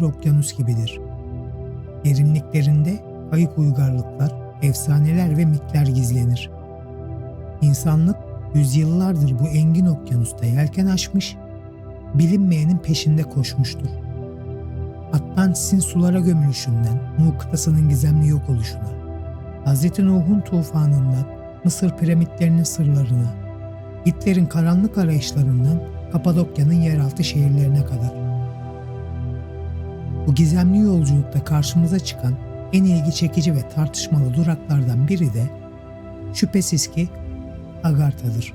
Bir okyanus gibidir. Derinliklerinde kayıp uygarlıklar, efsaneler ve mitler gizlenir. İnsanlık yüzyıllardır bu engin okyanusta yelken açmış, bilinmeyenin peşinde koşmuştur. Atlantis'in sulara gömülüşünden Nuh kıtasının gizemli yok oluşuna, Hz. Nuh'un tufanından Mısır piramitlerinin sırlarına, Hitler'in karanlık arayışlarından Kapadokya'nın yeraltı şehirlerine kadar. Bu gizemli yolculukta karşımıza çıkan en ilgi çekici ve tartışmalı duraklardan biri de şüphesiz ki Agartha'dır.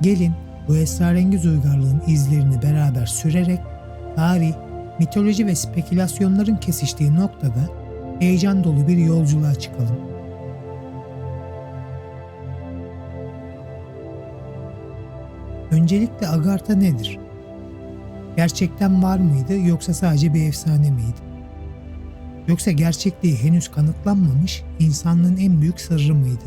Gelin bu esrarengiz uygarlığın izlerini beraber sürerek tarih, mitoloji ve spekülasyonların kesiştiği noktada heyecan dolu bir yolculuğa çıkalım. Öncelikle Agartha nedir? Gerçekten var mıydı yoksa sadece bir efsane miydi? Yoksa gerçekliği henüz kanıtlanmamış insanlığın en büyük sırrı mıydı?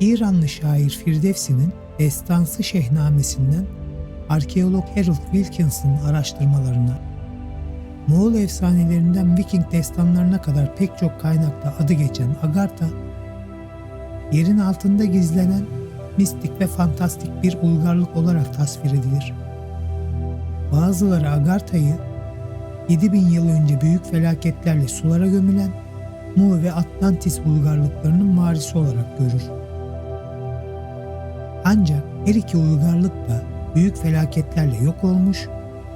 İranlı şair Firdevsi'nin Destansı Şehnamesinden arkeolog Harold Wilkins'ın araştırmalarına, Moğol efsanelerinden Viking destanlarına kadar pek çok kaynakta adı geçen Agartha, yerin altında gizlenen mistik ve fantastik bir uygarlık olarak tasvir edilir. Bazıları Agartha'yı 7000 yıl önce büyük felaketlerle sulara gömülen Mu ve Atlantis uygarlıklarının varisi olarak görür. Ancak her iki uygarlık da büyük felaketlerle yok olmuş,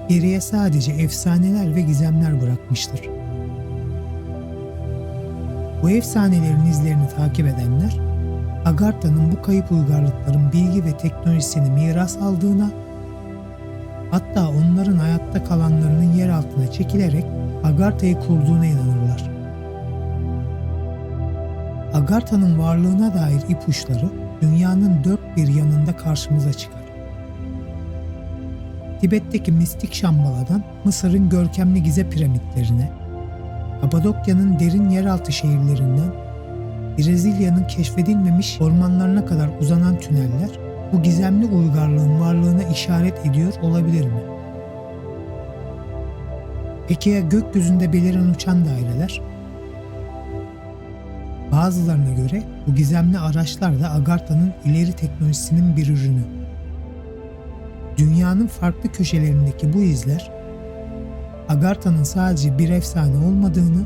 geriye sadece efsaneler ve gizemler bırakmıştır. Bu efsanelerin izlerini takip edenler, Agartha'nın bu kayıp uygarlıkların bilgi ve teknolojisini miras aldığına, hatta onların hayatta kalanlarının yer altına çekilerek Agartha'yı kurduğuna inanırlar. Agartha'nın varlığına dair ipuçları dünyanın dört bir yanında karşımıza çıkar. Tibet'teki mistik Şambala'dan Mısır'ın görkemli Gize piramitlerine, Kapadokya'nın derin yeraltı şehirlerinden Brezilya'nın keşfedilmemiş ormanlarına kadar uzanan tüneller bu gizemli uygarlığın varlığına işaret ediyor olabilir mi? Peki ya gökyüzünde beliren uçan daireler? Bazılarına göre bu gizemli araçlar da Agartha'nın ileri teknolojisinin bir ürünü. Dünyanın farklı köşelerindeki bu izler, Agartha'nın sadece bir efsane olmadığını,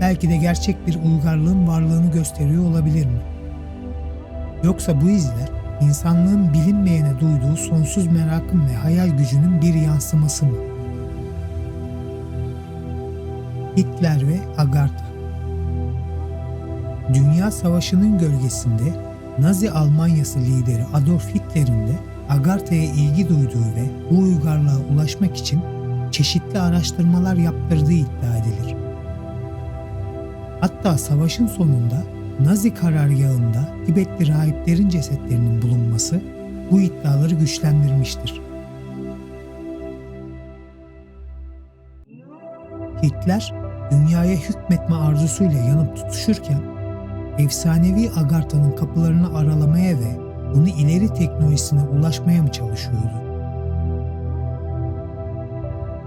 belki de gerçek bir uygarlığın varlığını gösteriyor olabilir mi? Yoksa bu izler, insanlığın bilinmeyene duyduğu sonsuz merakın ve hayal gücünün bir yansıması mı? Hitler ve Agartha Dünya Savaşı'nın gölgesinde Nazi Almanyası lideri Adolf Hitler'in de Agartha'ya ilgi duyduğu ve bu uygarlığa ulaşmak için çeşitli araştırmalar yaptırdığı iddia edilir. Hatta savaşın sonunda Nazi karargahında Tibetli rahiplerin cesetlerinin bulunması bu iddiaları güçlendirmiştir. Hitler dünyaya hükmetme arzusuyla yanıp tutuşurken efsanevi Agartha'nın kapılarını aralamaya ve bunu ileri teknolojisine ulaşmaya mı çalışıyordu?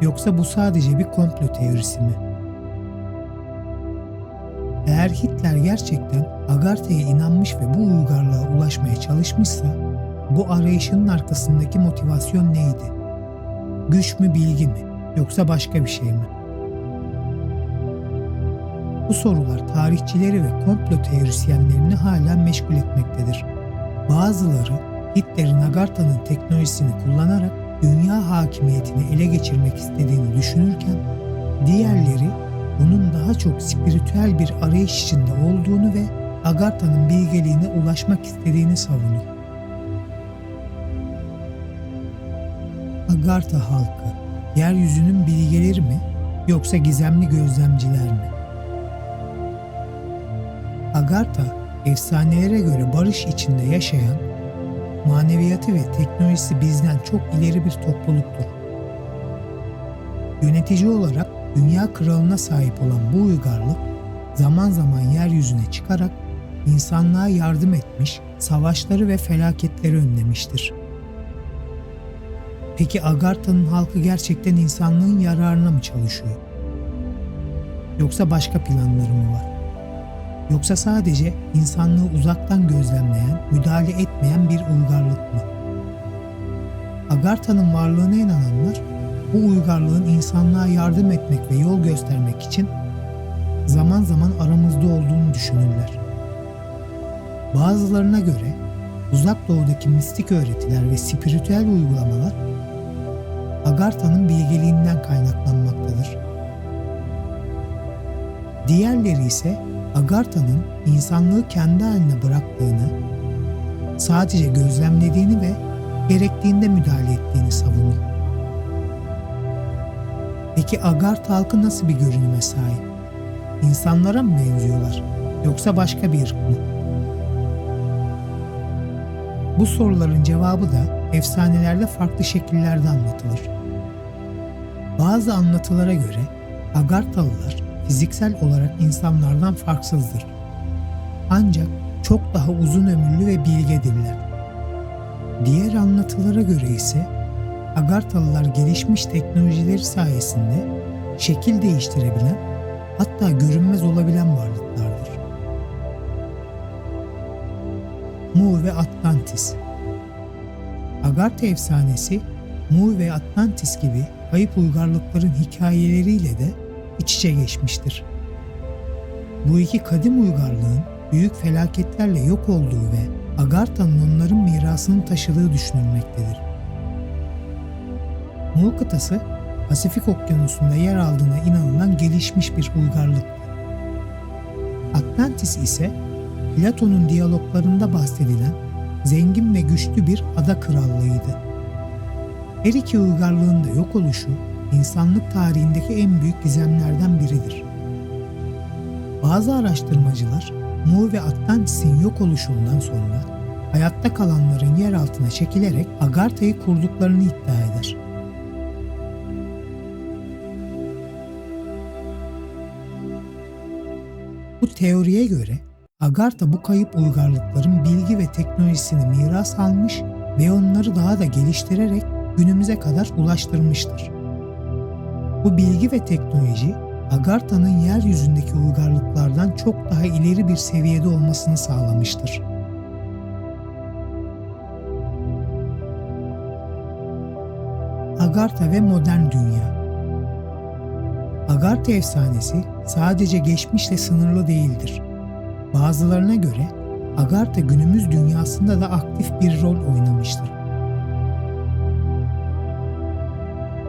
Yoksa bu sadece bir komplo teorisi mi? Eğer Hitler gerçekten Agartha'ya inanmış ve bu uygarlığa ulaşmaya çalışmışsa, bu arayışının arkasındaki motivasyon neydi? Güç mü bilgi mi yoksa başka bir şey mi? Bu sorular tarihçileri ve komplo teorisyenlerini hala meşgul etmektedir. Bazıları Hitler'in Agartha'nın teknolojisini kullanarak dünya hakimiyetini ele geçirmek istediğini düşünürken, diğerleri onun daha çok spiritüel bir arayış içinde olduğunu ve Agartha'nın bilgeliğine ulaşmak istediğini savunur. Agartha halkı, yeryüzünün bilgeleri mi yoksa gizemli gözlemciler mi? Agartha, efsanelere göre barış içinde yaşayan, maneviyatı ve teknolojisi bizden çok ileri bir topluluktur. Yönetici olarak dünya kralına sahip olan bu uygarlık, zaman zaman yeryüzüne çıkarak insanlığa yardım etmiş, savaşları ve felaketleri önlemiştir. Peki Agartha'nın halkı gerçekten insanlığın yararına mı çalışıyor? Yoksa başka planları mı var? Yoksa sadece insanlığı uzaktan gözlemleyen, müdahale etmeyen bir uygarlık mı? Agartha'nın varlığına inananlar bu uygarlığın insanlığa yardım etmek ve yol göstermek için zaman zaman aramızda olduğunu düşünürler. Bazılarına göre uzak doğudaki mistik öğretiler ve spiritüel uygulamalar Agartha'nın bilgeliğinden kaynaklanmaktadır. Diğerleri ise Agartha'nın insanlığı kendi haline bıraktığını, sadece gözlemlediğini ve gerektiğinde müdahale ettiğini savunur. Peki Agartha halkı nasıl bir görünüme sahip? İnsanlara mı benziyorlar yoksa başka bir ırk mı? Bu soruların cevabı da efsanelerde farklı şekillerde anlatılır. Bazı anlatılara göre Agarthalılar fiziksel olarak insanlardan farksızdır. Ancak çok daha uzun ömürlü ve bilgedirler. Diğer anlatılara göre ise Agarthalılar gelişmiş teknolojileri sayesinde şekil değiştirebilen hatta görünmez olabilen varlıklardır. Mu ve Atlantis Agartha efsanesi Mu ve Atlantis gibi kayıp uygarlıkların hikayeleriyle de iç içe geçmiştir. Bu iki kadim uygarlığın büyük felaketlerle yok olduğu ve Agartha'nın onların mirasını taşıdığı düşünülmektedir. Mu kıtası Pasifik Okyanusu'nda yer aldığına inanılan gelişmiş bir uygarlıktır. Atlantis ise Platon'un diyaloglarında bahsedilen zengin ve güçlü bir ada krallığıydı. Her iki uygarlığın da yok oluşu insanlık tarihindeki en büyük gizemlerden biridir. Bazı araştırmacılar Mu ve Atlantis'in yok oluşundan sonra hayatta kalanların yer altına çekilerek Agartha'yı kurduklarını iddia eder. Bu teoriye göre Agartha bu kayıp uygarlıkların bilgi ve teknolojisini miras almış ve onları daha da geliştirerek günümüze kadar ulaştırmıştır. Bu bilgi ve teknoloji Agartha'nın yeryüzündeki uygarlıklardan çok daha ileri bir seviyede olmasını sağlamıştır. Agartha ve modern dünya Agartha efsanesi sadece geçmişle sınırlı değildir. Bazılarına göre Agartha günümüz dünyasında da aktif bir rol oynamıştır.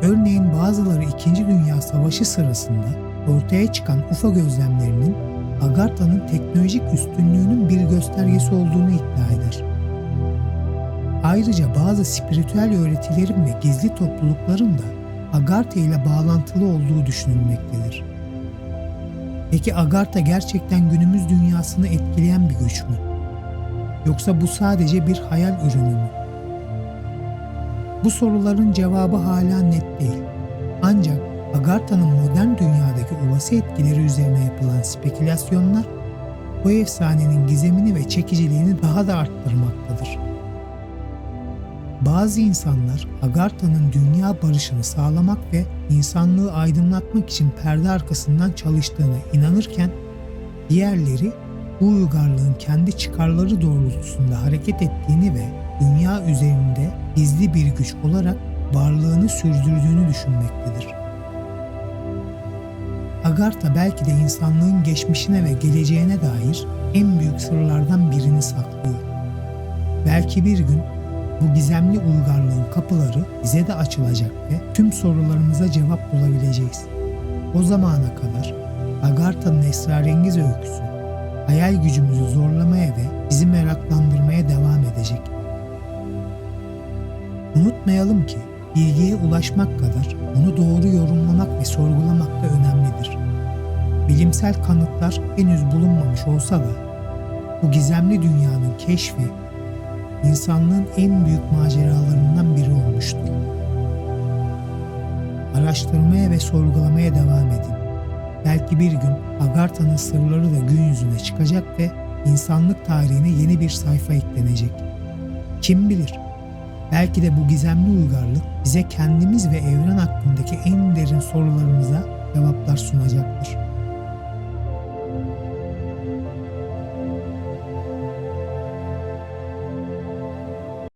Örneğin bazıları 2. Dünya Savaşı sırasında ortaya çıkan UFO gözlemlerinin Agartha'nın teknolojik üstünlüğünün bir göstergesi olduğunu iddia eder. Ayrıca bazı spiritüel öğretilerin ve gizli toplulukların da Agartha ile bağlantılı olduğu düşünülmektedir. Peki Agartha gerçekten günümüz dünyasını etkileyen bir güç mü? Yoksa bu sadece bir hayal ürünü mü? Bu soruların cevabı hala net değil. Ancak Agartha'nın modern dünyadaki olası etkileri üzerine yapılan spekülasyonlar bu efsanenin gizemini ve çekiciliğini daha da arttırmaktadır. Bazı insanlar Agartha'nın dünya barışını sağlamak ve insanlığı aydınlatmak için perde arkasından çalıştığına inanırken diğerleri bu uygarlığın kendi çıkarları doğrultusunda hareket ettiğini ve dünya üzerinde gizli bir güç olarak varlığını sürdürdüğünü düşünmektedir. Agartha belki de insanlığın geçmişine ve geleceğine dair en büyük sırlardan birini saklıyor. Belki bir gün bu gizemli uygarlığın kapıları bize de açılacak ve tüm sorularımıza cevap bulabileceğiz. O zamana kadar Agartha'nın esrarengiz öyküsü hayal gücümüzü zorlamaya ve bizi meraklandırmaya devam edecek. Unutmayalım ki bilgiye ulaşmak kadar onu doğru yorumlamak ve sorgulamak da önemlidir. Bilimsel kanıtlar henüz bulunmamış olsa da bu gizemli dünyanın keşfi insanlığın en büyük maceralarından biri olmuştur. Araştırmaya ve sorgulamaya devam edin. Belki bir gün Agartha'nın sırları da gün yüzüne çıkacak ve insanlık tarihine yeni bir sayfa eklenecek. Kim bilir? Belki de bu gizemli uygarlık bize kendimiz ve evren hakkındaki en derin sorularımıza cevaplar sunacaktır.